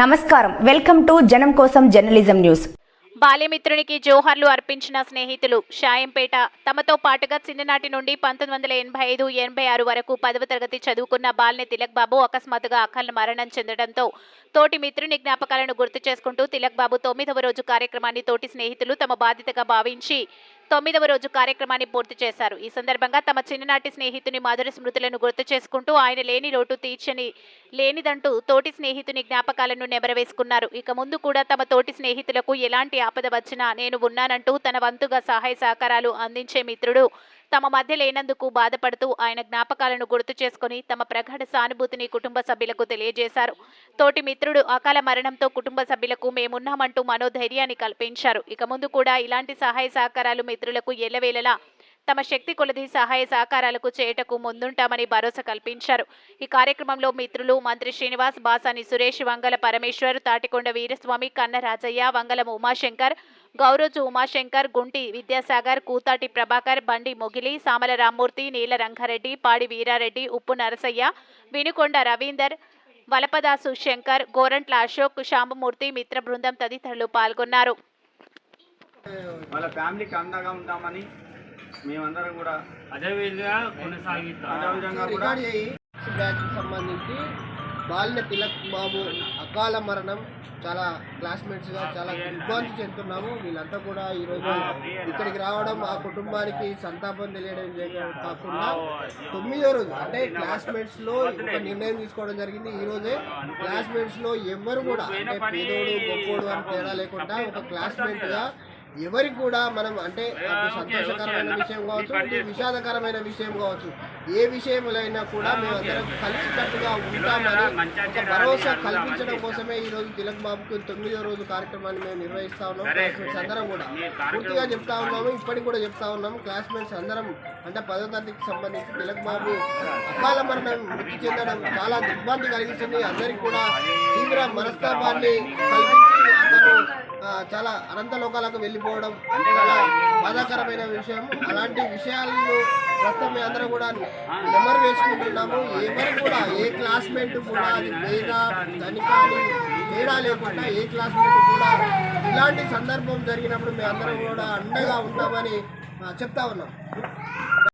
నమస్కారం. Welcome to జనం కోసం జర్నలిజం న్యూస్. బాల్యమిత్రునికి జోహార్లు అర్పించిన స్నేహితులు షాయంపేట. తమతో పాటుగా చిన్ననాటి నుండి పంతొమ్మిది వందల ఎనభై ఐదు ఎనభై ఆరు వరకు పదవ తరగతి చదువుకున్న బాల్ని తిలక్ బాబు అకస్మాత్తుగా అఖల్ మరణం చెందడంతో తోటి మిత్రుని జ్ఞాపకాలను గుర్తు చేసుకుంటూ తిలక్ బాబు తొమ్మిదవ రోజు కార్యక్రమాన్ని తోటి స్నేహితులు తమ బాధ్యతగా భావించి తొమ్మిదవ రోజు కార్యక్రమాన్ని పూర్తి చేశారు. ఈ సందర్భంగా తమ చిన్ననాటి స్నేహితుని మధుర స్మృతులను గుర్తు చేసుకుంటూ ఆయన లేని లోటు తీర్చని లేనిదంటూ తోటి స్నేహితుని జ్ఞాపకాలను నెమరవేసుకున్నారు. ఇక ముందు కూడా తమ తోటి స్నేహితులకు ఎలాంటి ఆపద వచ్చినా నేను ఉన్నానంటూ తన వంతుగా సహాయ సహకారాలు అందించే మిత్రుడు తమ మధ్య లేనందుకు బాధపడుతూ ఆయన జ్ఞాపకాలను గుర్తు చేసుకుని తమ ప్రగాఢ సానుభూతిని కుటుంబ సభ్యులకు తెలియజేశారు. తోటి మిత్రుడు అకాల మరణంతో కుటుంబ సభ్యులకు మేమున్నామంటూ మనోధైర్యాన్ని కల్పించారు. ఇక ముందు కూడా ఇలాంటి సహాయ సహకారాలు మిత్రులకు ఎల్లవేళలా తమ శక్తి కొలది సహాయ సహకారాలకు చేయటకు ముందుంటామని భరోసా కల్పించారు. ఈ కార్యక్రమంలో మిత్రులు మంత్రి శ్రీనివాస్ బాసాని సురేష్ వంగల పరమేశ్వర్ తాటికొండ వీరస్వామి కన్న రాజయ్య వంగలం ఉమాశంకర్ గౌరోజు ఉమాశంకర్ గుంటి విద్యాసాగర్ కూతాటి ప్రభాకర్ బండి మొగిలి సామల రామ్మూర్తి నీల రంగారెడ్డి పాడి వీరారెడ్డి ఉప్పు నరసయ్య వినుకొండ రవీందర్ వలపదాసు శంకర్ గోరంట్ల అశోక్ శాంబమూర్తి మిత్ర బృందం తదితరులు పాల్గొన్నారు. వాళ్ళ ఫ్యామిలీకి అండగా ఉంటామని మేమందరం కూడా అదే విధంగా కొనసాగిస్తాం అదేవిధంగా కూడా రికార్డ్ చేయి. బ్యాచ్కి సంబంధించి బాలిన తిలక్ బాబు అకాల మరణం చాలా క్లాస్మేట్స్గా చాలా దిగ్భ్రాంతి చెందుతున్నాము. వీళ్ళంతా కూడా ఈరోజు ఇక్కడికి రావడం ఆ కుటుంబానికి సంతాపం తెలియడం కాకుండా తొమ్మిదో రోజు అంటే క్లాస్మేట్స్లో ఒక నిర్ణయం తీసుకోవడం జరిగింది. ఈరోజే క్లాస్మేట్స్లో ఎవ్వరు కూడా అంటే పేదోడు గొప్పోడు అని తేడా లేకుండా ఒక క్లాస్మేట్గా ఎవరికి కూడా మనం అంటే సంతోషకరమైన విషయం కావచ్చు విషాదకరమైన విషయం కావచ్చు ఏ విషయంలో కూడా మేమందరం కలిసికట్టుగా ఉంటామని ఒక భరోసా కల్పించడం కోసమే ఈ రోజు తిలక్ బాబుకి తొమ్మిదో రోజు కార్యక్రమాన్ని మేము నిర్వహిస్తా ఉన్నాం. క్లాస్మేట్స్ అందరం కూడా. పూర్తిగా చెప్తా ఉన్నాము ఇప్పటికి కూడా చెప్తా ఉన్నాము. క్లాస్మేట్స్ అందరం అంటే పదో తరగతికి సంబంధించి తిలక్ బాబు అకాల మరణం మృతి చెందడం చాలా దిగ్భ్రాంతి కలిగిస్తుంది. అందరికి కూడా తీవ్ర మనస్తాపాన్ని కల్పించి అతను ఆ, చాలా అనంత లోకాలకు వెళ్ళిపోవడం చాలా బాధాకరమైన విషయం. అలాంటి విషయాలను ప్రస్తుతం మేము అందరం కూడా నెమరు వేసుకుంటున్నాము. ఎవరు కూడా ఏ క్లాస్మేట్ కూడా అది పేద తేడా లేకుండా ఏ క్లాస్మేట్ కూడా ఇలాంటి సందర్భం జరిగినప్పుడు మేము అందరం కూడా అండగా ఉంటామని చెప్తా ఉన్నాం.